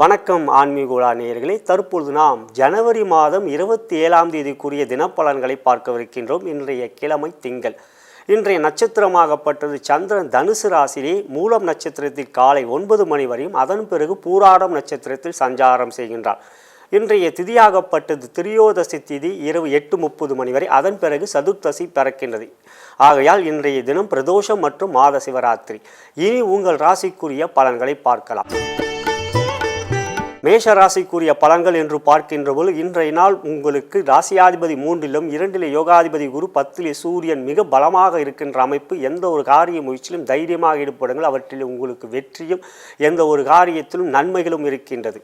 வணக்கம் ஆன்மீகுலா நேயர்களே. தற்பொழுது நாம் ஜனவரி மாதம் இருபத்தி ஏழாம் தேதிக்குரிய தினப்பலன்களை பார்க்கவிருக்கின்றோம். இன்றைய கிழமை திங்கள். இன்றைய நட்சத்திரமாகப்பட்டது சந்திரன் தனுசு ராசியிலே மூலம் நட்சத்திரத்தில் காலை ஒன்பது மணி வரையும் அதன் பிறகு பூராடம் நட்சத்திரத்தில் சஞ்சாரம் செய்கின்றார். இன்றைய திதியாகப்பட்டது திரியோதசி திதி இரவு எட்டு முப்பது மணி வரை அதன் பிறகு சதுர்த்தசி பிறக்கின்றது. ஆகையால் இன்றைய தினம் பிரதோஷம் மற்றும் மாத சிவராத்திரி. இனி உங்கள் ராசிக்குரிய பலன்களை பார்க்கலாம். மேஷ ராசிக்குரிய பலன்கள் என்று பார்க்கின்ற பொழுது இன்றைய நாள் உங்களுக்கு ராசியாதிபதி மூன்றிலும் இரண்டிலே யோகாதிபதி குரு பத்திலே சூரியன் மிக பலமாக இருக்கின்ற அமைப்பு எந்த ஒரு காரிய முயற்சியிலும் தைரியமாக ஈடுபடுங்கள். அவற்றில் உங்களுக்கு வெற்றியும் எந்த ஒரு காரியத்திலும் நன்மைகளும் இருக்கின்றது.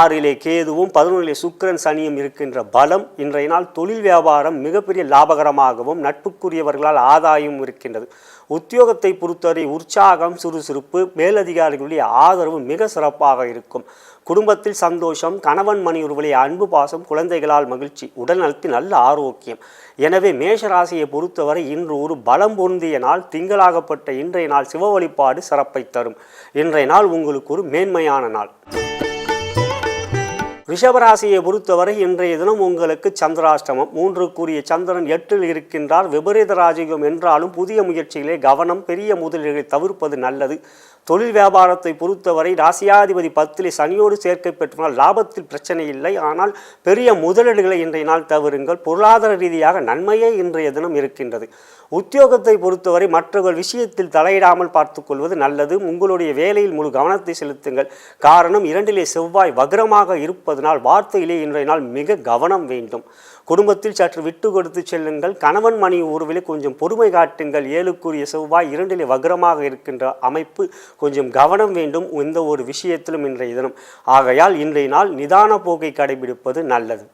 ஆறிலே கேதுவும் பதினொன்றிலே சுக்கிரன் சனியும் இருக்கின்ற பலம் இன்றைய நாள் தொழில் வியாபாரம் மிகப்பெரிய லாபகரமாகவும் நட்புக்குரியவர்களால் ஆதாயமும் இருக்கின்றது. உத்தியோகத்தை பொறுத்தவரை உற்சாகம் சுறுசுறுப்பு மேலதிகாரிகளுடைய ஆதரவு மிக சிறப்பாக இருக்கும். குடும்பத்தில் சந்தோஷம் கணவன் மனைவியுடைய அன்பு பாசம் குழந்தைகளால் மகிழ்ச்சி உடல் நலத்தில் நல்ல ஆரோக்கியம். எனவே மேஷராசியை பொறுத்தவரை இன்று ஒரு பலம் பொருந்திய நாள் திங்களாகப்பட்ட இன்றைய நாள் சிவ வழிபாடு சிறப்பை தரும். இன்றைய நாள் உங்களுக்கு ஒரு மேன்மையான நாள். ரிஷபராசியை பொறுத்தவரை இன்றைய தினம் உங்களுக்கு சந்திராஷ்டமம். மூன்றுக்குரிய சந்திரன் எட்டில் இருக்கின்றார். விபரீத ராஜயோகம் என்றாலும் புதிய முயற்சிகளே கவனம் பெரிய முதலீடுகளை தவிர்ப்பது நல்லது. தொழில் வியாபாரத்தை பொறுத்தவரை ராசியாதிபதி பத்திலே சனியோடு சேர்க்கை பெற்றால் லாபத்தில் பிரச்சனை இல்லை. ஆனால் பெரிய முதலீடுகளை இன்றைய நாள் தவறுங்கள். பொருளாதார ரீதியாக நன்மையே இன்றைய தினம் இருக்கின்றது. உத்தியோகத்தை பொறுத்தவரை மற்றவர்கள் விஷயத்தில் தலையிடாமல் பார்த்துக்கொள்வது நல்லது. உங்களுடைய வேலையில் முழு கவனத்தை செலுத்துங்கள். காரணம் இரண்டிலே செவ்வாய் வக்ரமாக இருப்பதனால் வார்த்தையிலே இன்றைய நாள் மிக கவனம் வேண்டும். குடும்பத்தில் சற்று விட்டு கொடுத்து செல்லுங்கள். கணவன் மணி உறவிலே கொஞ்சம் பொறுமை காட்டுங்கள். ஏழுக்குரிய செவ்வாய் இரண்டிலே வக்ரமாக இருக்கின்ற அமைப்பு கொஞ்சம் கவனம் வேண்டும். எந்த ஒரு விஷயத்திலும் இன்றைய தினம். ஆகையால் இன்றைய நாள் நிதான போக்கை கடைபிடிப்பது நல்லது.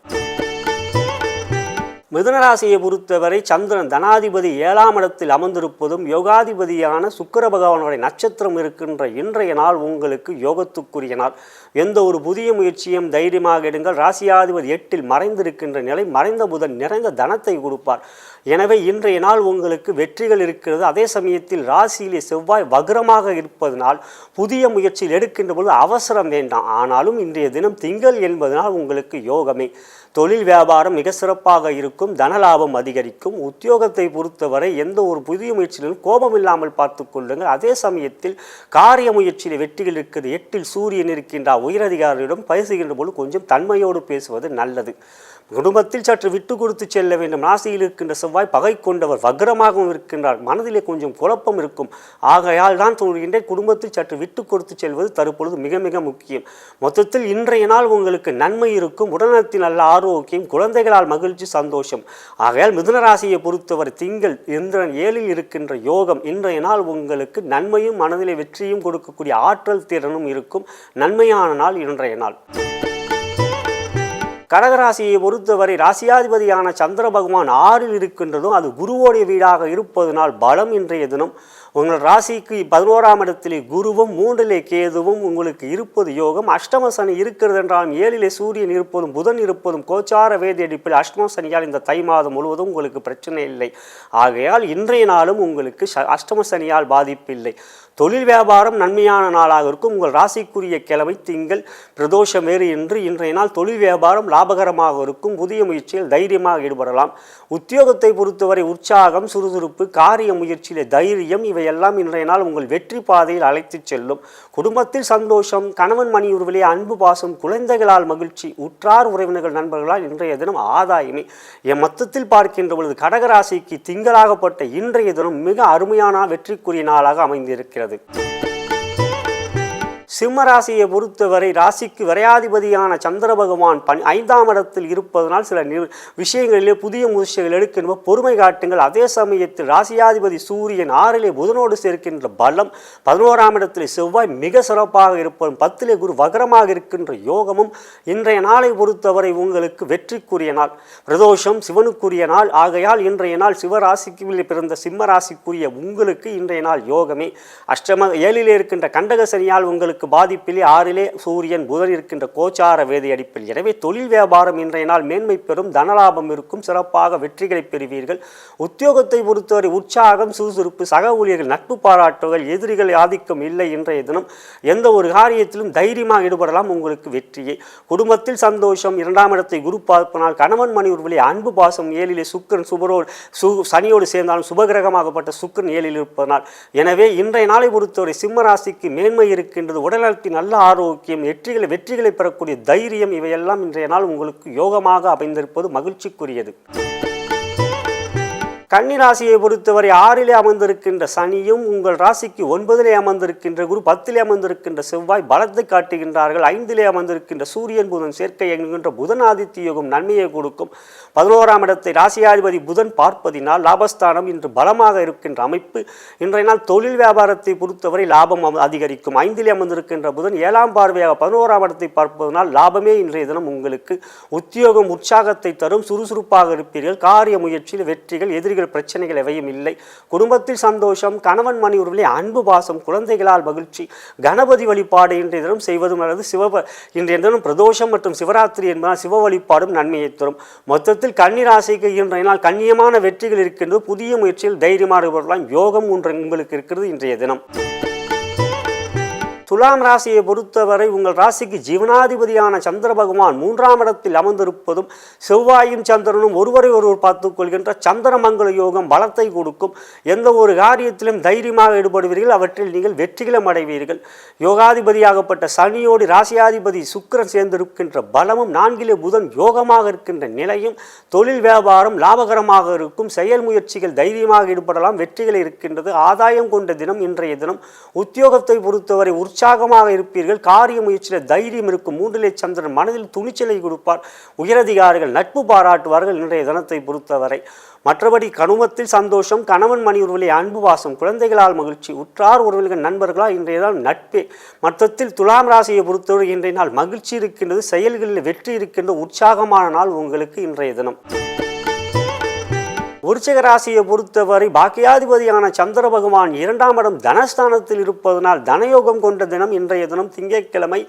மிதுனராசியை பொறுத்தவரை சந்திரன் தனாதிபதி ஏழாம் இடத்தில் அமர்ந்திருப்பதும் யோகாதிபதியான சுக்கர பகவானுடைய நட்சத்திரம் இருக்கின்ற இன்றைய நாள் உங்களுக்கு யோகத்துக்குரிய நாள். எந்த ஒரு புதிய முயற்சியும் தைரியமாக எடுங்கள். ராசியாதிபதி எட்டில் மறைந்திருக்கின்ற நிலை மறைந்த புதன் நிறைந்த தனத்தை கொடுப்பார். எனவே இன்றைய நாள் உங்களுக்கு வெற்றிகள் இருக்கிறது. அதே சமயத்தில் ராசியிலே செவ்வாய் வக்ரமாக இருப்பதனால் புதிய முயற்சியில் எடுக்கின்ற பொழுது அவசரம் வேண்டாம். ஆனாலும் இன்றைய தினம் திங்கள் என்பதனால் உங்களுக்கு யோகமே. தொழில் வியாபாரம் மிக சிறப்பாக இருக்கும் தனலாபம் அதிகரிக்கும். உத்தியோகத்தை பொறுத்தவரை எந்த ஒரு புதிய முயற்சியிலும் கோபம் இல்லாமல் பார்த்து கொள்ளுங்கள். அதே சமயத்தில் காரிய முயற்சியில் வெற்றிகள் இருக்கிறது எட்டில் சூரியன் இருக்கின்ற உயரதிகாரியிடம் பேசுகின்ற பொழுது கொஞ்சம் தன்மையோடு பேசுவது நல்லது. குடும்பத்தில் சற்று விட்டு கொடுத்து செல்ல வேண்டும். ராசியில் இருக்கின்ற செவ்வாய் பகை கொண்டவர் வக்ரமாகவும் இருக்கின்றார். மனதிலே கொஞ்சம் குழப்பம் இருக்கும். ஆகையால் தான் தோன்றுகின்ற குடும்பத்தில் சற்று விட்டு கொடுத்து செல்வது தற்பொழுது மிக மிக முக்கியம். மொத்தத்தில் இன்றைய நாள் உங்களுக்கு நன்மை இருக்கும். உடல்நலத்தின் நல்ல ஆரோக்கியம் குழந்தைகளால் மகிழ்ச்சி சந்தோஷம். ஆகையால் மிதுன ராசியை பொறுத்தவரை திங்கள் இந்திரன் ஏழில் இருக்கின்ற யோகம் இன்றைய நாள் உங்களுக்கு நன்மையும் மனதிலே வெற்றியும் கொடுக்கக்கூடிய ஆற்றல் திறனும் இருக்கும். நன்மையான நாள் இன்றைய நாள். கடகராசியை பொறுத்தவரை ராசியாதிபதியான சந்திர பகவான் ஆறில் இருக்கின்றதும் அது குருவோடைய வீடாக இருப்பதனால் பலம் இன்றைய தினம் உங்கள் ராசிக்கு பதினோராம் இடத்திலே குருவும் மூன்றிலே கேதுவும் உங்களுக்கு இருப்பது யோகம். அஷ்டம சனி இருக்கிறது என்றாலும் ஏழிலே சூரியன் இருப்பதும் புதன் இருப்பதும் கோச்சார வேதி அடிப்பில் அஷ்டம சனியால் இந்த தை மாதம் முழுவதும் உங்களுக்கு பிரச்சனை இல்லை. ஆகையால் இன்றைய நாளும் உங்களுக்கு அஷ்டம சனியால் பாதிப்பில்லை. தொழில் வியாபாரம் நன்மையான நாளாக இருக்கும். உங்கள் ராசிக்குரிய கிழமை திங்கள் பிரதோஷம் வேறு என்று இன்றைய நாள் தொழில் வியாபாரம் லாபகரமாக இருக்கும். புதிய முயற்சியில் தைரியமாக ஈடுபடலாம். உத்தியோகத்தை பொறுத்தவரை உற்சாகம் சுறுசுறுப்பு காரிய முயற்சியிலே தைரியம் இவை எல்லாம் இன்றைய நாள் உங்கள் வெற்றி பாதையில் அழைத்துச் செல்லும். குடும்பத்தில் சந்தோஷம் கணவன் மணி உருவிலே அன்பு பாசம் குழந்தைகளால் மகிழ்ச்சி உற்றார் உறவினர்கள் நண்பர்களால் இன்றைய தினம் ஆதாயமே என் மொத்தத்தில் பார்க்கின்ற பொழுது கடகராசிக்கு திங்களாகப்பட்ட இன்றைய தினம் மிக அருமையான வெற்றிக்குரிய நாளாக அமைந்திருக்கிறது. சிம்மராசியை பொறுத்தவரை ராசிக்கு விரையாதிபதியான சந்திர பகவான் பன் ஐந்தாம் இடத்தில் இருப்பதனால் சில நி விஷயங்களிலே புதிய முயற்சிகள் எடுக்கின்ற பொறுமை காட்டுங்கள். அதே சமயத்தில் ராசியாதிபதி சூரியன் ஆறிலே புதனோடு சேர்க்கின்ற பலம் பதினோராம் இடத்தில் செவ்வாய் மிக சிறப்பாக இருப்பதும் பத்திலே குரு வகரமாக இருக்கின்ற யோகமும் இன்றைய நாளை பொறுத்தவரை உங்களுக்கு வெற்றிக்குரிய நாள். பிரதோஷம் சிவனுக்குரிய நாள். ஆகையால் இன்றைய நாள் சிவராசிக்கு பிறந்த சிம்ம ராசிக்குரிய உங்களுக்கு இன்றைய நாள் யோகமே. அஷ்டம ஏழிலே இருக்கின்ற கண்டக சனியால் உங்களுக்கு பாதிப்பிலே ஆறிலே சூரியன் புதன் இருக்கின்ற கோச்சார வேதி அடிப்பில் எனவே தொழில் வியாபாரம் இன்றைய நாள் மேன்மை பெறும் தனலாபம் இருக்கும் சிறப்பாக வெற்றிகளை பெறுவீர்கள். உத்தியோகத்தை பொறுத்தவரை உற்சாகம் சுறுசுறுப்பு சக ஊழியர்கள் நட்பு பாராட்டுகள் எதிரிகள் ஆதிக்கம் இல்லை இன்றைய தினம். எந்த ஒரு காரியத்திலும் தைரியமாக ஈடுபடலாம் உங்களுக்கு வெற்றியே. குடும்பத்தில் சந்தோஷம் இரண்டாம் இடத்தை குரு பார்ப்பனால் கணவன் மணி உருவிலே அன்பு பாசம் ஏழிலே சுக்கரன் சுபரோடு சு சனியோடு சேர்ந்தாலும் சுபகிரகமாகப்பட்ட சுக்கரன் ஏழில் இருப்பதனால். எனவே இன்றைய நாளை பொறுத்தவரை சிம்மராசிக்கு மேன்மை இருக்கின்றது உடல்நலத்தின் நல்ல ஆரோக்கியம் வெற்றிகளை வெற்றிகளை பெறக்கூடிய தைரியம் இவையெல்லாம் இன்றைய நாள் உங்களுக்கு யோகமாக அமைந்திருப்பது மகிழ்ச்சிக்குரியது. கன்னி ராசியை பொறுத்தவரை ஆறிலே அமர்ந்திருக்கின்ற சனியும் உங்கள் ராசிக்கு ஒன்பதிலே அமர்ந்திருக்கின்ற குரு பத்திலே அமர்ந்திருக்கின்ற செவ்வாய் பலத்தை காட்டுகின்றார்கள். ஐந்திலே அமர்ந்திருக்கின்ற சூரியன் புதன் சேர்க்கை என்கின்ற புதன் ஆதித்ய யோகம் நன்மையை கொடுக்கும். பதினோராம் இடத்தை ராசியாதிபதி புதன் பார்ப்பதினால் லாபஸ்தானம் இன்று பலமாக இருக்கின்ற அமைப்பு. இன்றைய நாள் தொழில் வியாபாரத்தை பொறுத்தவரை லாபம் அதிகரிக்கும். ஐந்திலே அமர்ந்திருக்கின்ற புதன் ஏழாம் பார்வையாக பதினோராம் இடத்தை பார்ப்பதனால் லாபமே இன்றைய தினம் உங்களுக்கு உத்தியோகம் உற்சாகத்தை தரும். சுறுசுறுப்பாக இருப்பீர்கள். காரிய முயற்சியில் வெற்றிகள் எதிரிகள் பிரச்சனைகள் எவையும் இல்லை. குடும்பத்தில் சந்தோஷம் கணவன் மணி உறவிலே அன்பு பாசம் குழந்தைகளால் மகிழ்ச்சி கணபதி வழிபாடு இன்றைய தினம் செய்வதும் அல்லது சிவ இன்றைய தினம் பிரதோஷம் மற்றும் சிவராத்திரி என்பதால் சிவ வழிபாடும் நன்மையை தரும். மொத்தத்தில் கண்ணீர் ஆசைக்கு இன்றைய நாள் கண்ணியமான வெற்றிகள் இருக்கின்றது. புதிய முயற்சியில் தைரியமாக இருப்பதெல்லாம் யோகம் ஒன்று உங்களுக்கு இருக்கிறது இன்றைய தினம். துலாம் ராசியை பொறுத்தவரை உங்கள் ராசிக்கு ஜீவனாதிபதியான சந்திர பகவான் மூன்றாம் இடத்தில் அமர்ந்திருப்பதும் செவ்வாயும் சந்திரனும் ஒருவரை ஒருவர் பார்த்துக் கொள்கின்ற சந்திரமங்கல யோகம் பலத்தை கொடுக்கும். எந்த ஒரு காரியத்திலும் தைரியமாக ஈடுபடுவீர்கள் அவற்றில் நீங்கள் வெற்றிகளும் அடைவீர்கள். யோகாதிபதியாகப்பட்ட சனியோடு ராசியாதிபதி சுக்கிரன் சேர்ந்திருக்கின்ற பலமும் நான்கிலே புதன் யோகமாக இருக்கின்ற நிலையும் தொழில் வியாபாரம் லாபகரமாக இருக்கும் செயல் முயற்சிகள் தைரியமாக ஈடுபடலாம் வெற்றிகள் இருக்கின்றது ஆதாயம் கொண்ட தினம் இன்றைய தினம். உத்தியோகத்தை பொறுத்தவரை உற்சாகமாக இருப்பீர்கள். காரிய முயற்சியில் தைரியம் இருக்கும். மூன்றிலே சந்திரன் மனதில் துணிச்சலை கொடுப்பார். உயரதிகாரிகள் நட்பு பாராட்டுவார்கள் இன்றைய தினத்தை பொறுத்தவரை. மற்றபடி கணுமத்தில் சந்தோஷம் கணவன் மணி உறவிலே அன்பு வாசம் குழந்தைகளால் மகிழ்ச்சி உற்றார் உறவுகள் நண்பர்களால் இன்றைய நாள் நட்பே. மொத்தத்தில் துலாம் ராசியை பொறுத்தவரை இன்றைய நாள் மகிழ்ச்சி இருக்கின்றது செயல்களில் வெற்றி இருக்கின்ற உற்சாகமான நாள் உங்களுக்கு இன்றைய தினம். விருச்சிக ராசியை பொறுத்தவரை பாக்கியாதிபதியான சந்திர பகவான் இரண்டாம் இடம் தனஸ்தானத்தில் இருப்பதனால் தனயோகம் கொண்ட தினம் இன்றைய தினம் திங்கட்கிழமை.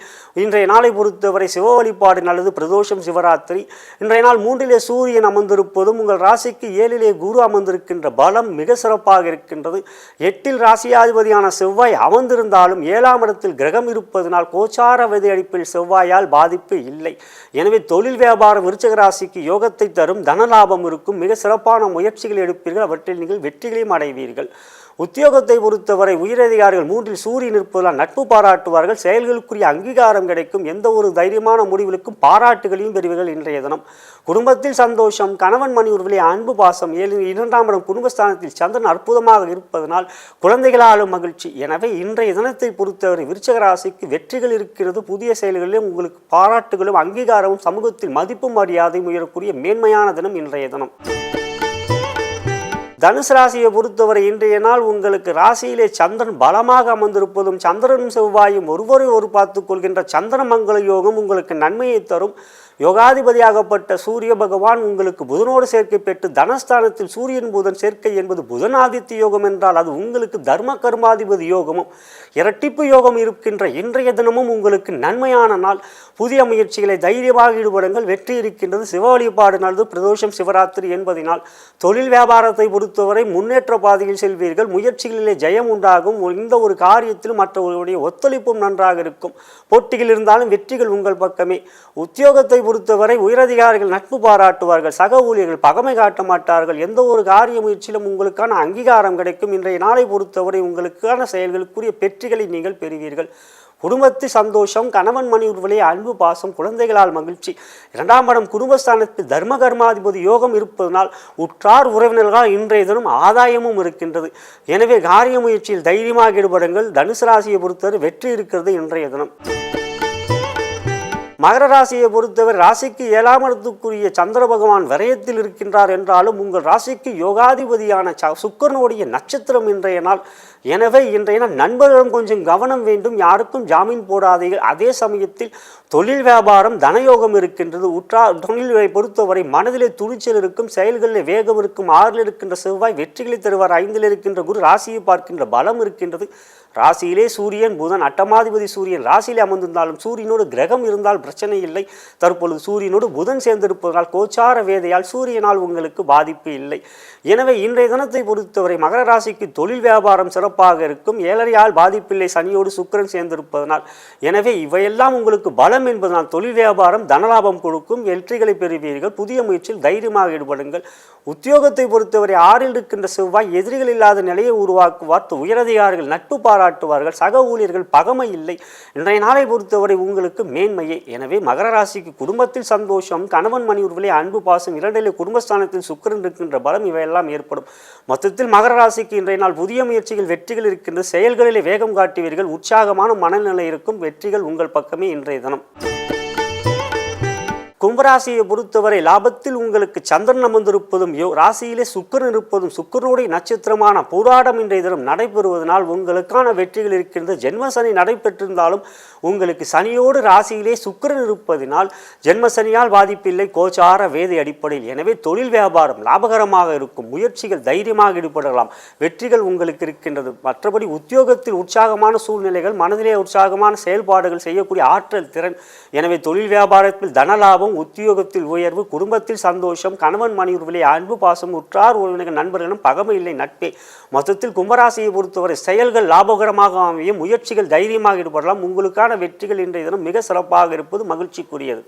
இன்றைய நாளை பொறுத்தவரை சிவ வழிபாடு நல்லது பிரதோஷம் சிவராத்திரி. இன்றைய நாள் மூன்றிலே சூரியன் அமர்ந்திருப்பதும் உங்கள் ராசிக்கு ஏழிலே குரு அமர்ந்திருக்கின்ற பலம் மிக சிறப்பாக இருக்கின்றது. எட்டில் ராசியாதிபதியான செவ்வாய் அமர்ந்திருந்தாலும் ஏழாம் இடத்தில் கிரகம் இருப்பதனால் கோச்சார விதை அடிப்பில் செவ்வாயால் பாதிப்பு இல்லை. எனவே தொழில் வியாபாரம் விருச்சக ராசிக்கு யோகத்தை தரும் தனலாபம் இருக்கும் மிக சிறப்பான முயற்சிகள் எடுப்பீர்கள் அவற்றில் நீங்கள் வெற்றிகளையும் அடைவீர்கள். உத்தியோகத்தை பொறுத்தவரை உயரதிகாரிகள் மூன்றில் சூரியன் இருப்பதால் நட்பு பாராட்டுவார்கள் செயல்களுக்குரிய அங்கீகாரம் கிடைக்கும் எந்த ஒரு தைரியமான முடிவுகளுக்கும் பாராட்டுகளையும் பெறுவீர்கள் இன்றைய தினம். குடும்பத்தில் சந்தோஷம் கணவன் மணி உறவிலே அன்பு பாசம் ஏழு இரண்டாம் இடம் குடும்பஸ்தானத்தில் சந்திரன் அற்புதமாக இருப்பதனால் குழந்தைகளாலும் மகிழ்ச்சி. எனவே இன்றைய தினத்தை பொறுத்தவரை விருச்சக ராசிக்கு வெற்றிகள் இருக்கிறது புதிய செயல்களிலும் உங்களுக்கு பாராட்டுகளும் அங்கீகாரமும் சமூகத்தில் மதிப்பும் மரியாதையும் உயரக்கூடிய மேன்மையான தினம் இன்றைய தினம். தனுசு ராசியை பொறுத்தவரை இன்றைய நாள் உங்களுக்கு ராசியிலே சந்திரன் பலமாக அமர்ந்திருப்பதும் சந்திரனும் செவ்வாயும் ஒருவரை ஒரு பார்த்துக் கொள்கின்ற சந்திரமங்கல யோகம் உங்களுக்கு நன்மையை தரும். யோகாதிபதியாகப்பட்ட சூரிய பகவான் உங்களுக்கு புதனோடு சேர்க்கை பெற்று தனஸ்தானத்தில் சூரியன் புதன் சேர்க்கை என்பது புதனாதித்ய யோகம் என்றால் அது உங்களுக்கு தர்ம கர்மாதிபதி யோகமும் இரட்டிப்பு யோகம் இருக்கின்ற இன்றைய தினமும் உங்களுக்கு நன்மையான நாள். புதிய முயற்சிகளை தைரியமாக ஈடுபடுங்கள். வெற்றி இருக்கின்றது. சிவ வழிபாடு நல்லது பிரதோஷம் சிவராத்திரி என்பதினால் தொழில் வியாபாரத்தை பொறுத்தவரை முன்னேற்ற பாதையில் செல்வீர்கள். முயற்சிகளிலே ஜெயம் உண்டாகும். இந்த ஒரு காரியத்திலும் மற்றவர்களுடைய ஒத்துழைப்பும் நன்றாக இருக்கும். போட்டிகள் இருந்தாலும் வெற்றிகள் உங்கள் பக்கமே. உத்தியோகத்தை பொறுத்தவரை உயரதிகாரிகள் நட்பு பாராட்டுவார்கள். சக ஊழியர்கள் பகமை காட்ட மாட்டார்கள். எந்த ஒரு காரிய முயற்சியிலும் உங்களுக்கான அங்கீகாரம் கிடைக்கும். இன்றைய நாளை பொறுத்தவரை உங்களுக்கான செயல்களுக்குரிய வெற்றிகளை நீங்கள் பெறுவீர்கள். குடும்பத்து சந்தோஷம் கணவன் மணி உருவலே அன்பு பாசம் குழந்தைகளால் மகிழ்ச்சி. இரண்டாம் படம் குடும்பஸ்தானத்தில் தர்ம கர்மாதிபதி யோகம் இருப்பதனால் உற்றார் உறவினர்களால் இன்றைய தினம் ஆதாயமும் இருக்கின்றது. எனவே காரிய முயற்சியில் தைரியமாக ஈடுபடுங்கள். தனுசு ராசியை பொறுத்தவரை வெற்றி இருக்கிறது இன்றைய தினம். மகர ராசியை பொறுத்தவரை ராசிக்கு ஏழாம் இடத்துக்குரிய சந்திர பகவான் விரயத்தில் இருக்கின்றார் என்றாலும் உங்கள் ராசிக்கு யோகாதிபதியான ச சுக்கரனுடைய நட்சத்திரம் இன்றைய நாள். எனவே இன்றைய நாள் நண்பர்களிடம் கொஞ்சம் கவனம் வேண்டும். யாருக்கும் ஜாமீன் போடாதீர்கள். அதே சமயத்தில் தொழில் வியாபாரம் தனயோகம் இருக்கின்றது. உற்றா தொழிலை பொறுத்தவரை மனதிலே துணிச்சல் இருக்கும் செயல்களில் வேகம் இருக்கும் ஆறில் இருக்கின்ற செவ்வாய் வெற்றிகளை தருவார் ஐந்தில் இருக்கின்ற குரு ராசியை பார்க்கின்ற பலம் இருக்கின்றது. ராசியிலே சூரியன் புதன் அட்டமாதிபதி சூரியன் ராசியிலே அமர்ந்திருந்தாலும் சூரியனோடு கிரகம் இருந்தால் பிரச்சனை இல்லை. தற்பொழுது சூரியனோடு புதன் சேர்ந்திருப்பதால் கோச்சார வேதையால் சூரியனால் உங்களுக்கு பாதிப்பு இல்லை. எனவே இன்றைய தினத்தை பொறுத்தவரை மகர ராசிக்கு தொழில் வியாபாரம் சிறப்பாக இருக்கும். ஏழரையால் பாதிப்பில்லை. சனியோடு சுக்கிரன் சேர்ந்திருப்பதனால். எனவே இவையெல்லாம் உங்களுக்கு பலம் என்பதனால் தொழில் வியாபாரம் தனலாபம் கொடுக்கும். வெற்றிகளை பெறுவீர்கள். புதிய முயற்சியில் தைரியமாக ஈடுபடுங்கள். உத்தியோகத்தை பொறுத்தவரை ஆறில் இருக்கின்ற செவ்வாய் எதிரிகள் இல்லாத நிலையை உருவாக்குவார். உயரதிகாரிகள் நட்பு பாராட்டுவார்கள். சக ஊழியர்கள் பகமை இல்லை. இன்றைய நாளை பொறுத்தவரை உங்களுக்கு மேன்மையே. எனவே மகர ராசிக்கு குடும்பத்தில் சந்தோஷம் கணவன் மணி உருவிலே அன்பு பாசம் இரண்டிலே குடும்பஸ்தானத்தில் சுக்கிரன் இருக்கின்ற பலம் இவையெல்லாம் ஏற்படும். மொத்தத்தில் மகர ராசிக்கு இன்றைய நாள் புதிய முயற்சிகள் வெற்றிகள் இருக்கின்ற செயல்களிலே வேகம் காட்டுவீர்கள். உற்சாகமான மனநிலை இருக்கும். வெற்றிகள் உங்கள் பக்கமே இன்றைய தினம். கும்பராசியை பொறுத்தவரை லாபத்தில் உங்களுக்கு சந்திரன் அமர்ந்திருப்பதும் யோ ராசியிலே சுக்கிரன் இருப்பதும் சுக்கரனுடைய நட்சத்திரமான போராடம் இன்றைய தினம் நடைபெறுவதனால் உங்களுக்கான வெற்றிகள் இருக்கின்றது. ஜென்ம சனி நடைபெற்றிருந்தாலும் உங்களுக்கு சனியோடு ராசியிலே சுக்கிரன் இருப்பதினால் ஜென்ம சனியால் பாதிப்பில்லை கோச்சார வேதை அடிப்படையில். எனவே தொழில் வியாபாரம் லாபகரமாக இருக்கும் முயற்சிகள் தைரியமாக ஈடுபடலாம் வெற்றிகள் உங்களுக்கு இருக்கின்றது. மற்றபடி உத்தியோகத்தில் உற்சாகமான சூழ்நிலைகள் மனதிலே உற்சாகமான செயல்பாடுகள் செய்யக்கூடிய ஆற்றல் திறன். எனவே தொழில் வியாபாரத்தில் தனலாபம் உத்தியோகத்தில் உயர்வு குடும்பத்தில் சந்தோஷம் கணவன் மனைவிலே அன்பு பாசம் உற்றார் உறவினர்கள் நண்பர்களும் பகமை இல்லை நட்பே. மொத்தத்தில் கும்பராசியை பொறுத்தவரை செயல்கள் லாபகரமாக அமையும் முயற்சிகள் தைரியமாக ஈடுபடலாம். உங்களுக்கான வெற்றிகள் இன்றைய தினம் மிக சிறப்பாக இருப்பது மகிழ்ச்சிக்குரியது.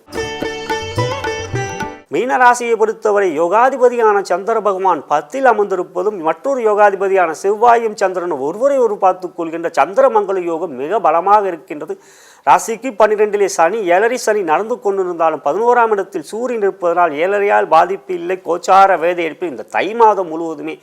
மீனராசியை பொறுத்தவரை யோகாதிபதியான சந்திர பகவான் பத்தில் அமர்ந்திருப்பதும் மற்றொரு யோகாதிபதியான செவ்வாயும் சந்திரனும் ஒருவரை ஒரு பார்த்துக் கொள்கின்ற சந்திரமங்கல யோகம் மிக பலமாக இருக்கின்றது. ராசிக்கு பன்னிரெண்டிலே சனி ஏழரை சனி நடந்து கொண்டிருந்தாலும் பதினோராம் இடத்தில் சூரியன் இருப்பதனால் ஏழரையால் பாதிப்பு இல்லை. கோச்சார வேதை எடுப்பு இந்த தை மாதம் முழுவதுமே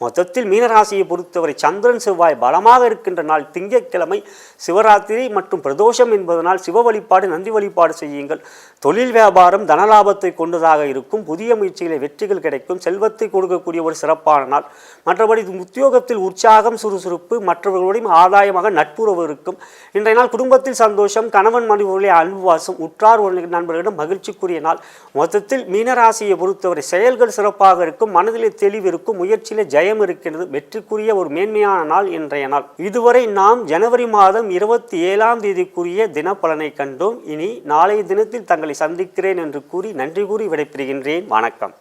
மொத்தத்தில் மீனராசியை பொறுத்தவரை சந்திரன் செவ்வாய் பலமாக இருக்கின்ற நாள் திங்கட்கிழமை சிவராத்திரி மற்றும் பிரதோஷம் என்பதனால் சிவ வழிபாடு நந்தி வழிபாடு செய்யுங்கள். தொழில் வியாபாரம் தனலாபத்தை கொண்டதாக இருக்கும். புதிய முயற்சிகளை வெற்றிகள் கிடைக்கும். செல்வத்தை கொடுக்கக்கூடிய ஒரு சிறப்பான நாள். மற்றபடி இது உத்தியோகத்தில் உற்சாகம் சுறுசுறுப்பு மற்றவர்களுடையும் ஆதாயமாக நட்புறவு இருக்கும். இன்றைய நாள் குடும்பத்தில் சந்தோஷம் கணவன் மனைவிகளை அன்புவாசம் உற்றார் உறவினர் நண்பர்களிடம் மகிழ்ச்சிக்குரிய நாள். மொத்தத்தில் மீனராசியை பொறுத்தவரை செயல்கள் சிறப்பாக இருக்கும். மனதிலே தெளிவு இருக்கும். முயற்சியிலே ஜெயம் இருக்கிறது வெற்றிக்குரிய ஒரு மேன்மையான நாள் இன்றைய நாள். இதுவரை நாம் ஜனவரி மாதம் இருபத்தி ஏழாம் தேதிக்குரிய தினப்பலனை கண்டோம். இனி நாளைய தினத்தில் தங்களை சந்திக்கிறேன் என்று கூறி நன்றி கூறி விடைபெறுகின்றேன். வணக்கம்.